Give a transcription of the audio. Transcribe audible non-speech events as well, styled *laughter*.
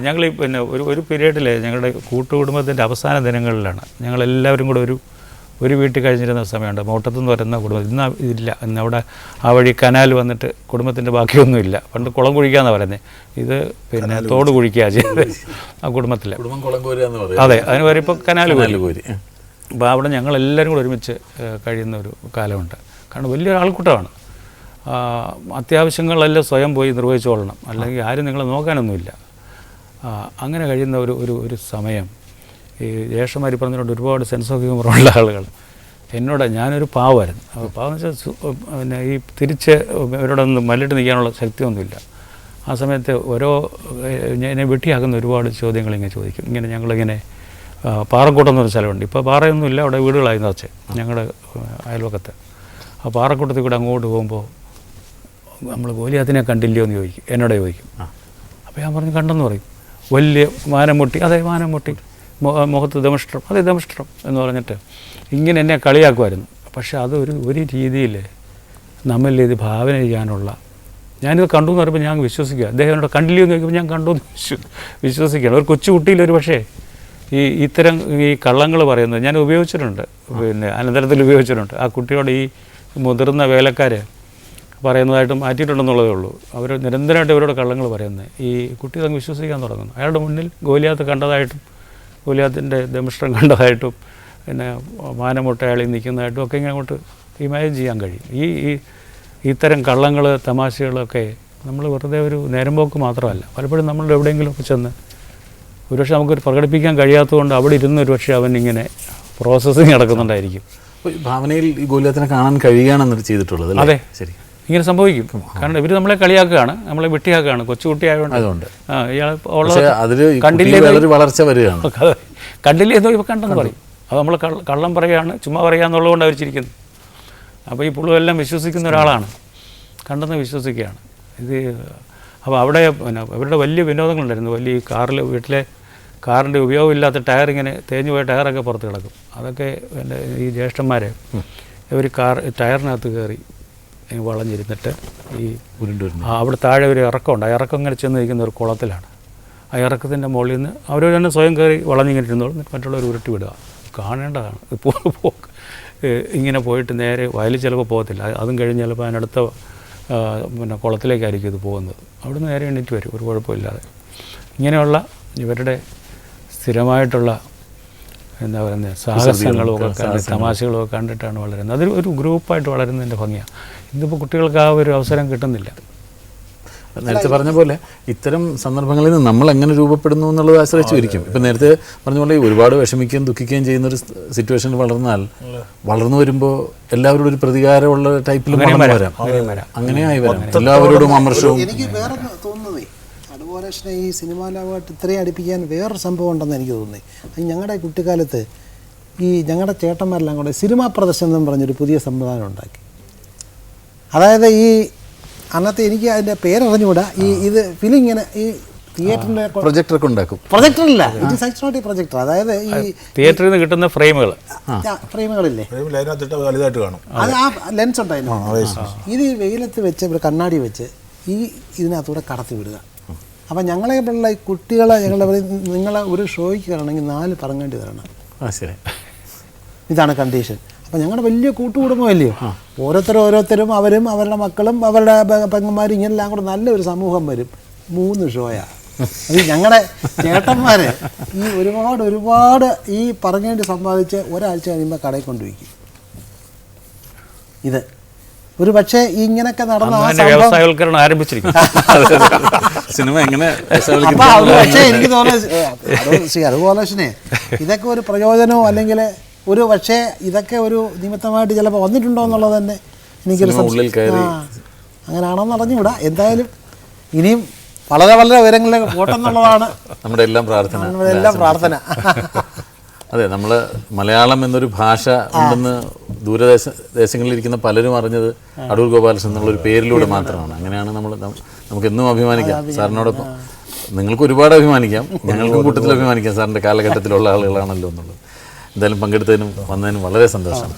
ഞങ്ങൾ ഈ പിന്നെ ഒരു ഒരു പീരീഡിൽ ഞങ്ങളുടെ കൂട്ടുകുടുംബത്തിന്റെ അവസാന ദിനങ്ങളിലാണ്. ഞങ്ങളെല്ലാവരും കൂടെ ഒരു ഒരു വീട്ടിൽ കഴിഞ്ഞിരുന്ന സമയമുണ്ട്. മോട്ടത്തുനിന്ന് വരുന്ന കുടുംബം. ഇന്ന് ഇല്ല. ഇന്ന് അവിടെ ആ വഴി കനാൽ വന്നിട്ട് കുടുംബത്തിന്റെ ബാക്കിയൊന്നുമില്ല. പണ്ട് കുളം കുഴിക്കാന്നാണ് പറയുന്നത് ഇത് പിന്നെ തോട് കുഴിക്കുക ആ കുടുംബത്തിൽ കുടുംബം കുളംകോര എന്ന് പറയും അതെ. അതിന് വരെ ഇപ്പോൾ കനാൽ കോരി. അപ്പോൾ അവിടെ ഞങ്ങളെല്ലാവരും കൂടെ ഒരുമിച്ച് കഴിയുന്ന ഒരു കാലമുണ്ട്. കാരണം വലിയൊരു ആൾക്കൂട്ടമാണ്. അത്യാവശ്യങ്ങളെല്ലാം സ്വയം പോയി നിർവഹിച്ചോളണം. അല്ലെങ്കിൽ ആരും നിങ്ങളെ നോക്കാനൊന്നുമില്ല. അങ്ങനെ കഴിയുന്ന ഒരു ഒരു ഒരു സമയം. ഈ ജ്യേഷ്ഠന്മാർ പറഞ്ഞിട്ടുണ്ട് ഒരുപാട് സെൻസ് ഓഫ് ഹ്യൂമറുള്ള ആളുകൾ എന്നോട് ഞാനൊരു പാവമായിരുന്നു അപ്പോൾ പാവം വെച്ചാൽ സു- പിന്നെ ഈ തിരിച്ച് ഇവരോടൊന്നും മല്ലിട്ട് നിൽക്കാനുള്ള ശക്തിയൊന്നുമില്ല. ആ സമയത്ത് ഓരോ എന്നെ വെട്ടിയാക്കുന്ന ഒരുപാട് ചോദ്യങ്ങൾ ഇങ്ങനെ ചോദിക്കും. ഇങ്ങനെ ഞങ്ങളിങ്ങനെ പാറക്കൂട്ടം എന്നൊരു സ്ഥലമുണ്ട്. ഇപ്പോൾ പാറയൊന്നുമില്ല അവിടെ വീടുകളായി നിറച്ച് ഞങ്ങളുടെ അയൽവക്കത്ത്. ആ പാറക്കൂട്ടത്തിൽ കൂടെ അങ്ങോട്ട് പോകുമ്പോൾ നമ്മൾ ഗോലിയാത്തിനെ കണ്ടില്ലയോ എന്ന് ചോദിക്കും എന്നോട് ചോദിക്കും. അപ്പോൾ ഞാൻ പറഞ്ഞു കണ്ടെന്ന് പറയും. വലിയ മാനമുട്ടി അതെ മാനമുട്ടി മുഖത്ത് ദമിഷ്ടം അതെ ദമിഷ്ടം എന്ന് പറഞ്ഞിട്ട് ഇങ്ങനെ എന്നെ കളിയാക്കുമായിരുന്നു. പക്ഷെ അത് ഒരു ഒരു രീതിയിൽ നമ്മളിൽ ഇത് ഭാവന ചെയ്യാനുള്ള ഞാനിത് കണ്ടു എന്ന് പറയുമ്പോൾ ഞാൻ വിശ്വസിക്കുക. അദ്ദേഹം എന്നോട് കണ്ടില്ലെന്ന് ചോദിക്കുമ്പോൾ ഞാൻ കണ്ടു എന്ന് വിശ്വ വിശ്വസിക്കുകയാണ്. ഒരു കൊച്ചു കുട്ടിയിൽ ഒരു പക്ഷേ ഈ ഇത്തരം ഈ കള്ളങ്ങൾ പറയുന്നത് ഞാൻ ഉപയോഗിച്ചിട്ടുണ്ട്. പിന്നെ അനന്തരത്തിൽ ഉപയോഗിച്ചിട്ടുണ്ട്. ആ കുട്ടിയോട് ഈ മുതിർന്ന വേലക്കാർ പറയുന്നതായിട്ട് മാറ്റിയിട്ടുണ്ടെന്നുള്ളതേ ഉള്ളൂ. അവർ നിരന്തരമായിട്ട് ഇവരോട് കള്ളങ്ങൾ പറയുന്നത്. ഈ കുട്ടി അങ്ങ് വിശ്വസിക്കാൻ തുടങ്ങുന്നു. അയാളുടെ മുന്നിൽ ഗോലിയാത്ത് കണ്ടതായിട്ടും ഗോലിയാത്തിന്റെ ദമിഷ്ടം കണ്ടതായിട്ടും പിന്നെ മാനമുട്ട അയാളിൽ നിൽക്കുന്നതായിട്ടും ഒക്കെ ഇങ്ങനെ അങ്ങോട്ട് ഇമാജിൻ ചെയ്യാൻ കഴിയും. ഈ ഈ ഇത്തരം കള്ളങ്ങൾ തമാശകളൊക്കെ നമ്മൾ വെറുതെ ഒരു നേരം പോക്ക് മാത്രമല്ല. പലപ്പോഴും നമ്മൾ എവിടെയെങ്കിലുമൊക്കെ ചെന്ന് ഒരുപക്ഷെ നമുക്കൊരു പ്രകടിപ്പിക്കാൻ കഴിയാത്തതുകൊണ്ട് അവിടെ ഇരുന്ന് ഒരുപക്ഷെ അവൻ ഇങ്ങനെ പ്രോസസ്സിങ് നടക്കുന്നുണ്ടായിരിക്കും. ഭാവനയിൽ ഈ ഗോലിയാത്തിനെ കാണാൻ കഴിയുകയാണെന്നൊരു ചെയ്തിട്ടുള്ളത് അതെ. ശരി. ഇങ്ങനെ സംഭവിക്കും. കാരണം ഇവർ നമ്മളെ കളിയാക്കുകയാണ്. നമ്മളെ വെട്ടിയാക്കുകയാണ്. കൊച്ചുകുട്ടി ആയതുകൊണ്ട് അതുകൊണ്ട്. ആ ഇയാൾ ഉള്ളത് കണ്ടില്ലേ വളർച്ച വരികയാണ്. കണ്ടില്ലേ എന്ന് ഇപ്പം കണ്ടെന്ന് പറയും. അത് നമ്മൾ കള്ളം പറയുകയാണ് ചുമ്മാ പറയാന്നുള്ളതുകൊണ്ട് അവർ ചിരിക്കുന്നു. അപ്പോൾ ഈ പുള്ളുമെല്ലാം വിശ്വസിക്കുന്ന ഒരാളാണ്. കണ്ടെന്ന് വിശ്വസിക്കുകയാണ്. ഇത് അപ്പോൾ അവിടെ പിന്നെ അവരുടെ വലിയ വിനോദങ്ങളുണ്ടായിരുന്നു. വലിയ കാറിൽ വീട്ടിലെ കാറിന്റെ ഉപയോഗമില്ലാത്ത ടയർ ഇങ്ങനെ തേഞ്ഞു പോയ ടയറൊക്കെ പുറത്ത് കിടക്കും. അതൊക്കെ എന്റെ ഈ ജ്യേഷ്ഠന്മാരെ ഇവർ കാർ ടയറിനകത്ത് കയറി വളഞ്ഞിരുന്നിട്ട് ഈ ഉരുണ്ടുവരുന്നു ആ, അവിടെ താഴെ ഒരു ഇറക്കമുണ്ട്. ആ ഇറക്കം ഇങ്ങനെ ചെന്ന് നിൽക്കുന്ന ഒരു കുളത്തിലാണ്. ആ ഇറക്കത്തിന്റെ മുകളിൽ നിന്ന് അവർ തന്നെ സ്വയം കയറി വളഞ്ഞിങ്ങനെ ഇരുന്നോളും മറ്റുള്ളവർ ഉരുട്ടി വിടുക. കാണേണ്ടതാണ്. ഇപ്പോൾ ഇങ്ങനെ പോയിട്ട് നേരെ വയലിൽ ചിലപ്പോൾ പോകത്തില്ല. അത് കഴിഞ്ഞ് ചിലപ്പോൾ അതിനടുത്ത പിന്നെ കുളത്തിലേക്കായിരിക്കും ഇത് പോകുന്നത്. അവിടെ നിന്ന് നേരെ എണീറ്റ് വരും. ഒരു കുഴപ്പമില്ലാതെ. ഇങ്ങനെയുള്ള ഇവരുടെ സ്ഥിരമായിട്ടുള്ള എന്താ പറയുന്നത് സാഹസങ്ങളും ഒക്കെ കണ്ട് തമാശകളൊക്കെ കണ്ടിട്ടാണ് വളരുന്നത്. അതൊരു ഒരു ഗ്രൂപ്പായിട്ട് വളരുന്നതിന്റെ ഭംഗിയാണ്. ഇന്നിപ്പോൾ കുട്ടികൾക്ക് ആ ഒരു അവസരം കിട്ടുന്നില്ല. നേരത്തെ പറഞ്ഞ പോലെ ഇത്തരം സന്ദർഭങ്ങളിൽ നിന്ന് നമ്മൾ എങ്ങനെ രൂപപ്പെടുന്നു എന്നുള്ളത് ആശ്രയിച്ചിരിക്കും. ഇപ്പം നേരത്തെ പറഞ്ഞ പോലെ ഒരുപാട് വിഷമിക്കുകയും ദുഃഖിക്കുകയും ചെയ്യുന്ന ഒരു സിറ്റുവേഷൻ വളർന്നാൽ വളർന്നു വരുമ്പോൾ എല്ലാവരോടും ഒരു പ്രതികാരമുള്ള ടൈപ്പിൽ വരാം. അങ്ങനെയായി വരാം. എല്ലാവരോടും അമർഷവും തന്നെ ഈ സിനിമാ ലോകമായിട്ട് ഇത്രയും അടുപ്പിക്കാൻ വേറൊരു സംഭവം ഉണ്ടെന്ന് എനിക്ക് തോന്നി. അത് ഞങ്ങളുടെ കുട്ടിക്കാലത്ത് ഈ ഞങ്ങളുടെ ചേട്ടന്മാരെല്ലാം കൂടെ സിനിമാ പ്രദർശനം എന്ന് പറഞ്ഞൊരു പുതിയ സംവിധാനം ഉണ്ടാക്കി. അതായത് ഈ അന്നത്തെ എനിക്ക് അതിന്റെ പേരറിഞ്ഞുകൂടാ ഈ ഇത് ഫിലിം ഇങ്ങനെ ഈ തിയേറ്ററിന്റെ പ്രൊജക്ടർ ഉണ്ടാക്കും. പ്രൊജക്ടറില്ല ഇറ്റ് സൈറ്റ്സ് നോട്ട് പ്രൊജക്ടർ. അതായത് ഈ തിയേറ്ററിൽ നിന്ന് കിട്ടുന്ന ഫ്രെയിമുകൾ. ഫ്രെയിമുകളില്ലേ? അതിനകത്തിട്ട് വലുതായിട്ട് കാണും. അത് ആ ലെൻസ് ഉണ്ടായിരുന്നു. ഇത് ഈ വെയിലത്ത് വെച്ച് ഇവിടെ കണ്ണാടി വെച്ച് ഈ ഇതിനകത്തൂടെ കടത്തി വിടുക. അപ്പം ഞങ്ങളെ പോലുള്ള ഈ കുട്ടികളെ ഞങ്ങളുടെ പറയും നിങ്ങളെ ഒരു ഷോയ്ക്ക് വരണമെങ്കിൽ നാല് പറങ്ങേണ്ടി തരണം ആ ശരി. ഇതാണ് കണ്ടീഷൻ അപ്പം ഞങ്ങളുടെ വലിയ കൂട്ടുകുടുംബമല്ലയോ ഓരോരുത്തരും ഓരോരുത്തരും അവരും അവരുടെ മക്കളും അവരുടെ പെങ്ങന്മാരും ഇങ്ങനെല്ലാം കൂടെ നല്ലൊരു സമൂഹം വരും. മൂന്ന് ഷോയാ. അത് ഞങ്ങളുടെ ചേട്ടന്മാര് ഈ ഒരുപാട് ഒരുപാട് ഈ പറഞ്ഞേണ്ടി സമ്പാദിച്ച് ഒരാഴ്ച കഴിയുമ്പോൾ കടയിൽ കൊണ്ടുപോയി. ഇത് ഒരു പക്ഷേ ഇങ്ങനെയൊക്കെ നടന്ന വ്യവസായവൽക്കരണം ആരംഭിച്ചിരിക്കും *laughs* സിനിമ എങ്ങനെ പക്ഷേ എനിക്ക് തോന്നുന്നു അതുപോലെ തന്നെ ഇതൊക്കെ ഒരു പ്രയോജനമോ അല്ലെങ്കിൽ ഒരു പക്ഷേ ഇതൊക്കെ ഒരു നിമിത്തമായിട്ട് ചിലപ്പോൾ വന്നിട്ടുണ്ടോ എന്നുള്ളത് തന്നെ എനിക്കൊരു. അങ്ങനെയാണോന്ന് അറിഞ്ഞുകൂടാ. എന്തായാലും ഇനിയും വളരെ വളരെ ഉയരങ്ങളിലേക്ക് പോട്ടെന്നുള്ളതാണ് നമ്മുടെ എല്ലാം പ്രാർത്ഥന. നമ്മുടെ എല്ലാം പ്രാർത്ഥന. അതെ നമ്മൾ മലയാളം എന്നൊരു ഭാഷ ഉണ്ടെന്ന് ദൂരദേശ ദേശങ്ങളിലിരിക്കുന്ന പലരും അറിഞ്ഞത് അടൂർ ഗോപാലകൃഷ്ണൻ എന്നുള്ളൊരു പേരിലൂടെ മാത്രമാണ്. അങ്ങനെയാണ് നമ്മൾ നമുക്ക് എന്നും അഭിമാനിക്കാം. സാറിനോടൊപ്പം നിങ്ങൾക്ക് ഒരുപാട് അഭിമാനിക്കാം. ഞങ്ങൾക്കും കൂട്ടത്തിൽ അഭിമാനിക്കാം. സാറിന്റെ കാലഘട്ടത്തിലുള്ള ആളുകളാണല്ലോ എന്നുള്ളത്. എന്തായാലും പങ്കെടുത്തതിനും വന്നതിനും വളരെ സന്തോഷം.